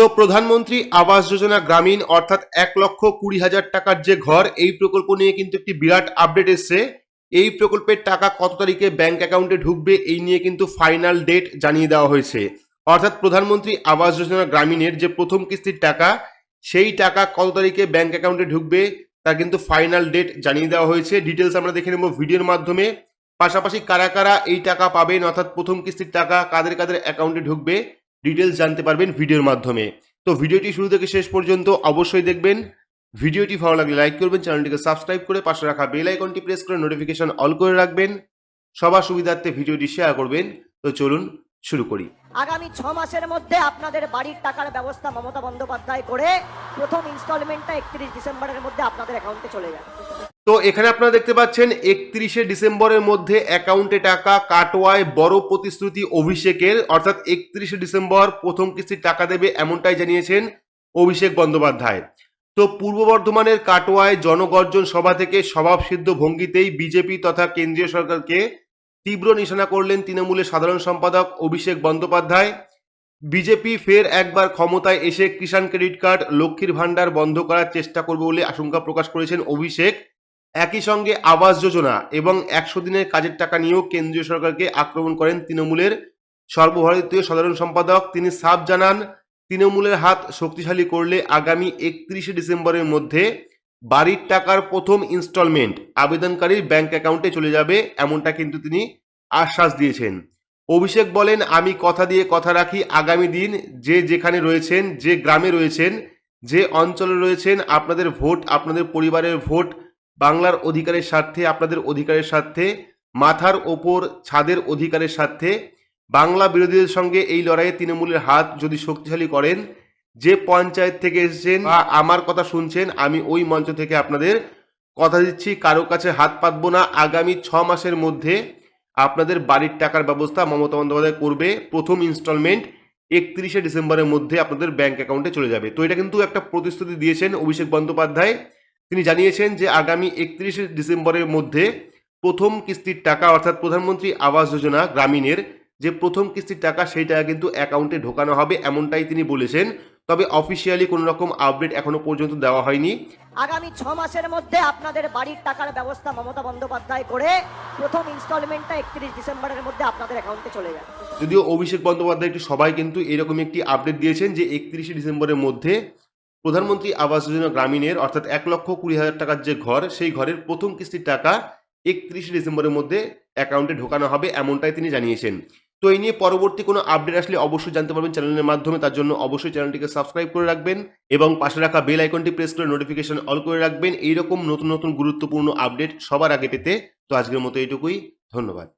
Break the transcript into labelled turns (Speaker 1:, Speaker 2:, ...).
Speaker 1: তো প্রধানমন্ত্রী আবাস যোজনা গ্রামীণ অর্থাৎ এক লক্ষ কুড়ি হাজার টাকার যে ঘর, এই প্রকল্প নিয়ে কিন্তু একটি বিরাট আপডেট এসছে। এই প্রকল্পের টাকা কত তারিখে ব্যাংক অ্যাকাউন্টে ঢুকবে, এই নিয়ে কিন্তু ফাইনাল ডেট জানিয়ে দেওয়া হয়েছে। অর্থাৎ প্রধানমন্ত্রী আবাস যোজনা গ্রামীণের যে প্রথম কিস্তির টাকা, সেই টাকা কত তারিখে ব্যাংক অ্যাকাউন্টে ঢুকবে, তার কিন্তু ফাইনাল ডেট জানিয়ে দেওয়া হয়েছে। ডিটেলস আমরা দেখে নেব ভিডিওর মাধ্যমে। পাশাপাশি কারা কারা এই টাকা পাবেন, অর্থাৎ প্রথম কিস্তির টাকা কাদের কাদের অ্যাকাউন্টে ঢুকবে ডিটেলস জানতে পারবেন ভিডিওর মাধ্যমে। তো ভিডিওটি শুরু থেকে শেষ পর্যন্ত অবশ্যই দেখবেন। ভিডিওটি ভালো লাগলে লাইক করবেন, চ্যানেলটিকে সাবস্ক্রাইব করে পাশে রাখা বেল আইকনটি প্রেস করে নোটিফিকেশন অল করে রাখবেন। সবার সুবিধার্থে ভিডিওটি শেয়ার করবেন। তো চলুন শুরু করি।
Speaker 2: আগামী ছ মাসের মধ্যে আপনাদের বাড়ির টাকার ব্যবস্থা মমতা বন্দ্যোপাধ্যায় করে প্রথম ইনস্টলমেন্টটা একত্রিশ ডিসেম্বরের মধ্যে আপনাদের অ্যাকাউন্টে চলে যাবে।
Speaker 1: তো এখানে আপনারা দেখতে পাচ্ছেন, একত্রিশে ডিসেম্বরের মধ্যে অ্যাকাউন্টে টাকা কাটোয়ায় বড় প্রতিশ্রুতি অভিষেকের। অর্থাৎ একত্রিশে ডিসেম্বর প্রথম কিস্তির টাকা দেবে এমনটাই জানিয়েছেন অভিষেক বন্দ্যোপাধ্যায়। তো পূর্ব বর্ধমানের কাটোয়ায় জনগর্জন সভা থেকে স্বভাবসিদ্ধ ভঙ্গিতেই বিজেপি তথা কেন্দ্রীয় সরকারকে তীব্র নিশানা করলেন তৃণমূলের সাধারণ সম্পাদক অভিষেক বন্দ্যোপাধ্যায়। বিজেপি ফের একবার ক্ষমতায় এসে কিষাণ ক্রেডিট কার্ড লক্ষ্মীর ভাণ্ডার বন্ধ করার চেষ্টা করবে বলে আশঙ্কা প্রকাশ করেছেন অভিষেক। একই সঙ্গে আবাস যোজনা এবং একশো দিনের কাজের টাকা নিয়েও কেন্দ্রীয় সরকারকে আক্রমণ করেন তৃণমূলের সর্বভারতীয় সাধারণ সম্পাদক। তিনি সাফ জানান, তৃণমূলের হাত শক্তিশালী করলে আগামী একত্রিশে ডিসেম্বরের মধ্যে বাড়ির টাকার প্রথম ইনস্টলমেন্ট আবেদনকারীর ব্যাংক অ্যাকাউন্টে চলে যাবে এমনটা কিন্তু তিনি আশ্বাস দিয়েছেন। অভিষেক বলেন, আমি কথা দিয়ে কথা রাখি, আগামী দিন যে যেখানে রয়েছেন, যে গ্রামে রয়েছেন, যে অঞ্চলে রয়েছেন, আপনাদের ভোট, আপনাদের পরিবারের ভোট বাংলার অধিকারের স্বার্থে, আপনাদের অধিকারের স্বার্থে, মাথার ওপর, ছাদের অধিকারের স্বার্থে, বাংলা বিরোধীদের সঙ্গে এই লড়াইয়ে তৃণমূলের হাত যদি শক্তিশালী করেন, যে পঞ্চায়েত থেকে এসেছেন বা আমার কথা শুনছেন, আমি ওই মঞ্চ থেকে আপনাদের কথা দিচ্ছি, কারও কাছে হাত পাতবো না। আগামী ছ মাসের মধ্যে আপনাদের বাড়ির টাকার ব্যবস্থা মমতা বন্দ্যোপাধ্যায় করবে। প্রথম ইনস্টলমেন্ট একত্রিশে ডিসেম্বরের মধ্যে আপনাদের ব্যাংক অ্যাকাউন্টে চলে যাবে। তো এটা কিন্তু একটা প্রতিশ্রুতি দিয়েছেন অভিষেক বন্দ্যোপাধ্যায়। তিনি জানিয়েছেন যে আগামী একত্রিশে ডিসেম্বরের মধ্যে প্রথম কিস্তির টাকা অর্থাৎ প্রধানমন্ত্রী আবাস যোজনা গ্রামীণের যে প্রথম কিস্তির টাকা সেই টাকা কিন্তু অ্যাকাউন্টে ঢোকানো হবে এমনটাই তিনি বলেছেন। তবে অফিসিয়ালি কোনো রকম আপডেট এখনও পর্যন্ত দেওয়া হয়নি।
Speaker 2: আগামী ছ মাসের মধ্যে আপনাদের বাড়ির টাকার ব্যবস্থা মমতা বন্দ্যোপাধ্যায় করে প্রথম ইনস্টলমেন্টটা একত্রিশ ডিসেম্বরের মধ্যে আপনাদের অ্যাকাউন্টে চলে যাবে।
Speaker 1: যদিও অভিষেক বন্দ্যোপাধ্যায় একটি সবাই কিন্তু এরকম একটি আপডেট দিয়েছেন যে একত্রিশে ডিসেম্বরের মধ্যে প্রধানমন্ত্রী আবাস যোজনা গ্রামীণের অর্থাৎ এক লক্ষ কুড়ি হাজার টাকার যে ঘর, সেই ঘরের প্রথম কিস্তির টাকা একত্রিশে ডিসেম্বরের মধ্যে অ্যাকাউন্টে ঢোকানো হবে এমনটাই তিনি জানিয়েছেন। তো এই নিয়ে পরবর্তী কোনো আপডেট আসলে অবশ্যই জানতে পারবেন চ্যানেলের মাধ্যমে, তার জন্য অবশ্যই চ্যানেলটিকে সাবস্ক্রাইব করে রাখবেন এবং পাশে রাখা বেল আইকনটি প্রেস করে নোটিফিকেশন অল করে রাখবেন। এইরকম নতুন নতুন গুরুত্বপূর্ণ আপডেট সবার আগে পেতে। তো আজকের মতো এইটুকুই, ধন্যবাদ।